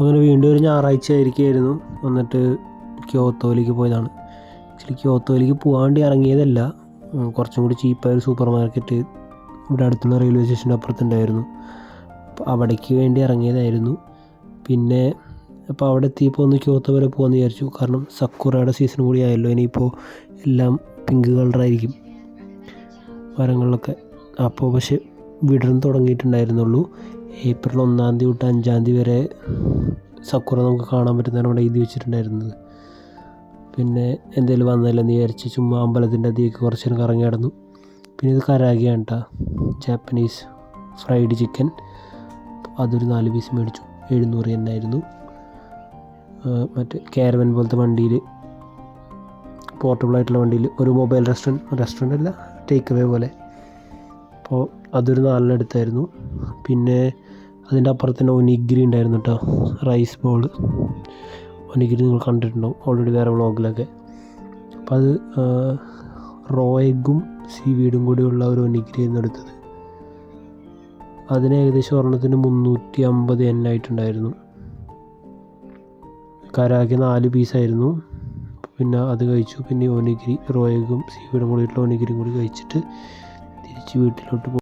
അപ്പോൾ അങ്ങനെ വീണ്ടും ഒരു ഞായറാഴ്ച ആയിരിക്കുമായിരുന്നു വന്നിട്ട് ക്യോത്തോയിലേക്ക് പോയതാണ്. ആക്ച്വലി ക്യോത്തോയിലേക്ക് പോകാൻ വേണ്ടി ഇറങ്ങിയതല്ല. കുറച്ചും കൂടി ചീപ്പായ ഒരു സൂപ്പർ മാർക്കറ്റ് ഇവിടെ അടുത്തുള്ള റെയിൽവേ സ്റ്റേഷന്റെ അപ്പുറത്തുണ്ടായിരുന്നു. അവിടേക്ക് വേണ്ടി ഇറങ്ങിയതായിരുന്നു. പിന്നെ അപ്പോൾ അവിടെ എത്തിയപ്പോൾ ഒന്ന് ക്യോത്തോ വരെ പോകാമെന്ന് വിചാരിച്ചു. കാരണം സക്കുറയുടെ സീസൺ കൂടി ആയല്ലോ. ഇനിയിപ്പോൾ എല്ലാം പിങ്ക് കളറായിരിക്കും മരങ്ങളിലൊക്കെ. അപ്പോൾ പക്ഷെ വിടർന്ന് തുടങ്ങിയിട്ടുണ്ടായിരുന്നുള്ളൂ. ഏപ്രിൽ ഒന്നാം തീയതി തൊട്ട് അഞ്ചാം തീയതി വരെ സക്കുറ നമുക്ക് കാണാൻ പറ്റുന്നതാണ് അവിടെ എഴുതി വെച്ചിട്ടുണ്ടായിരുന്നത്. പിന്നെ എന്തെങ്കിലും വന്നതല്ല നീ വിചാരിച്ച് ചുമ്മാ അമ്പലത്തിന്റെ അതിലേക്ക് കുറച്ച് നേരം കറങ്ങി കിടന്നു പിന്നെ ഇത് കരാഗിയാണ് കേട്ടോ ജാപ്പനീസ് ഫ്രൈഡ് ചിക്കൻ അതൊരു നാല് പീസ് മേടിച്ചു. എഴുന്നൂറ് എന്നായിരുന്നു മറ്റേ കാരവൻ പോലത്തെ വണ്ടിയിൽ പോർട്ടബിൾ ആയിട്ടുള്ള വണ്ടിയിൽ ഒരു മൊബൈൽ റെസ്റ്റോറന്റ് റെസ്റ്റോറന്റ് അല്ല ടേക്ക് അവേ പോലെ. അപ്പോൾ അതൊരു നാലെണ്ണം എടുത്തായിരുന്നു. പിന്നെ അതിന്റെ അപ്പുറത്ത് തന്നെ ഒനിഗിരി ഉണ്ടായിരുന്നു കേട്ടോ. റൈസ് ബോൾ ഒനിഗിരി നിങ്ങൾ കണ്ടിട്ടുണ്ടോ? ഓൾറെഡി വേറെ വ്ളോഗിലൊക്കെ അപ്പോൾ അത് റോ എഗ്ഗും സീവീഡും കൂടിയുള്ള ഒരു ഒനിഗിരി ആയിരുന്നു എടുത്തത്. അതിന് ഏകദേശം ഒരെണ്ണത്തിന് മുന്നൂറ്റി അമ്പത് എൻ ആയിട്ടുണ്ടായിരുന്നു. കരാക്കി നാല് പീസായിരുന്നു പിന്നെ അത് കഴിച്ചു. പിന്നെ ഒനിഗിരി റോയഗും സീവീഡും കൂടിയിട്ടുള്ള ഒനിഗിരിയും കൂടി കഴിച്ചിട്ട് തിരിച്ച് വീട്ടിലോട്ട് പോകും